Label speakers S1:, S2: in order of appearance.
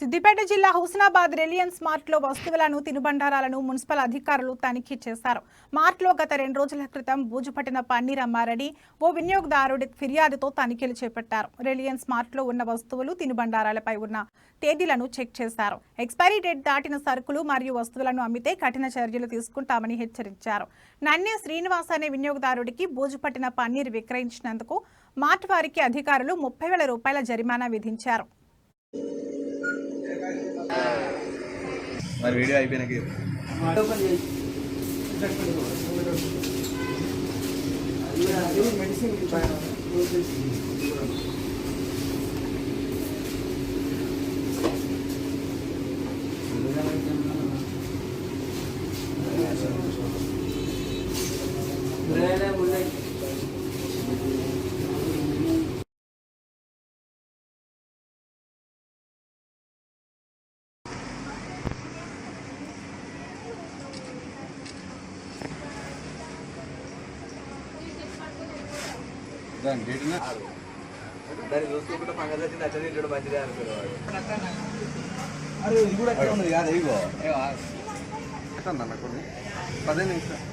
S1: సిద్దిపేట జిల్లా హుస్నాబాద్ రిలయన్స్ మార్ట్లో వస్తువులను తినుబండారాలను మున్సిపల్ అధికారులు తనిఖీ చేశారు. మార్ట్లో గత రెండు రోజుల క్రితం బూజుపట్టిన పన్నీర్ అమ్మారని ఓ వినియోగదారుడి ఫిర్యాదుతో తనిఖీలు చేపట్టారు. రిలయన్స్ మార్ట్లో ఉన్న వస్తువులు తినుబండారాలపై ఉన్న తేదీలను చెక్ చేశారు. ఎక్స్పైరీ డేట్ దాటిన సరుకులు మరియు వస్తువులను అమ్మితే కఠిన చర్యలు తీసుకుంటామని హెచ్చరించారు. నన్నే శ్రీనివాస్ అనే వినియోగదారుడికి బూజుపట్టిన పన్నీర్ విక్రయించినందుకు మార్ట్ వారికి అధికారులు ముప్పై వేల రూపాయల జరిమానా విధించారు.
S2: మరి వీడియో అయిపోయినాక మెడిసిన్
S3: దాన్ని చూసుకుంటే పంగల్ వచ్చి నచ్చని ఇంటి మంచిదే అనుకునేవాడు.
S2: అరే ఇది కూడా అట్లా ఉన్నది కాదు ఇగో ఎట్లా కొన్ని? పదిహేను నిమిషాలు.